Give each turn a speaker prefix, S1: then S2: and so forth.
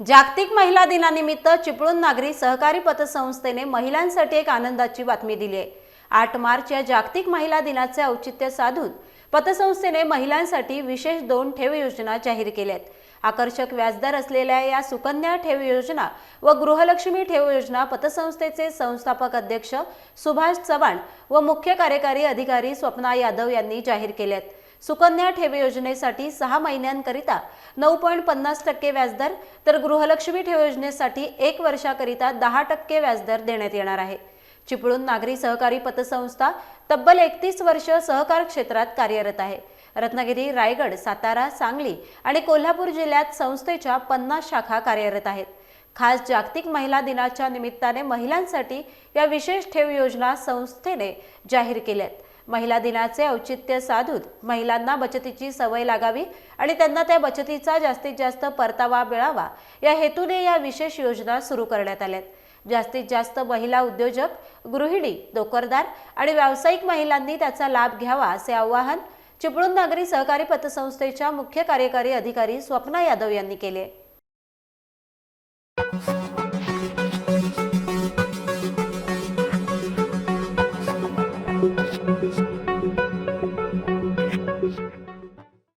S1: जागतिक महिला दिनानिमित्त चिपळूण नागरी सहकारी पतसंस्थेने महिलांसाठी एक आनंदाची बातमी दिली आहे. आठ मार्च या जागतिक महिला दिनाचे औचित्य साधून पतसंस्थेने महिलांसाठी विशेष दोन ठेव योजना जाहीर केल्या आहेत आकर्षक व्याजदर असलेल्या या सुकन्या ठेव योजना व गृहलक्ष्मी ठेव योजना पतसंस्थेचे संस्थापक अध्यक्ष सुभाष चव्हाण व मुख्य कार्यकारी अधिकारी स्वप्ना यादव यांनी जाहीर केल्या आहेत सुकन्या ठेव योजनेसाठी सहा महिन्यांकरिता नऊ पॉईंट पन्नास टक्के व्याजदर तर गृहलक्ष्मी ठेव योजनेसाठी एक वर्षाकरिता दहा टक्के व्याजदर देण्यात येणार आहे. चिपळूण नागरी सहकारी पतसंस्था तब्बल एकतीस वर्ष सहकार क्षेत्रात कार्यरत आहे. रत्नागिरी रायगड सातारा सांगली आणि कोल्हापूर जिल्ह्यात संस्थेच्या पन्नास शाखा कार्यरत आहेत. खास जागतिक महिला दिनाच्या निमित्ताने महिलांसाठी या विशेष ठेव योजना संस्थेने जाहीर केल्यात. महिला दिनाचे औचित्य साधून महिलांना बचतीची सवय लागावी आणि त्यांना त्या बचतीचा जास्तीत जास्त परतावा मिळावा या हेतूने या विशेष योजना सुरू करण्यात आल्यात. जास्तीत जास्त महिला उद्योजक गृहिणी नोकरदार आणि व्यावसायिक महिलांनी त्याचा लाभ घ्यावा असे आवाहन चिपळूण नागरी सहकारी पतसंस्थेच्या मुख्य कार्यकारी अधिकारी स्वप्ना यादव यांनी केले.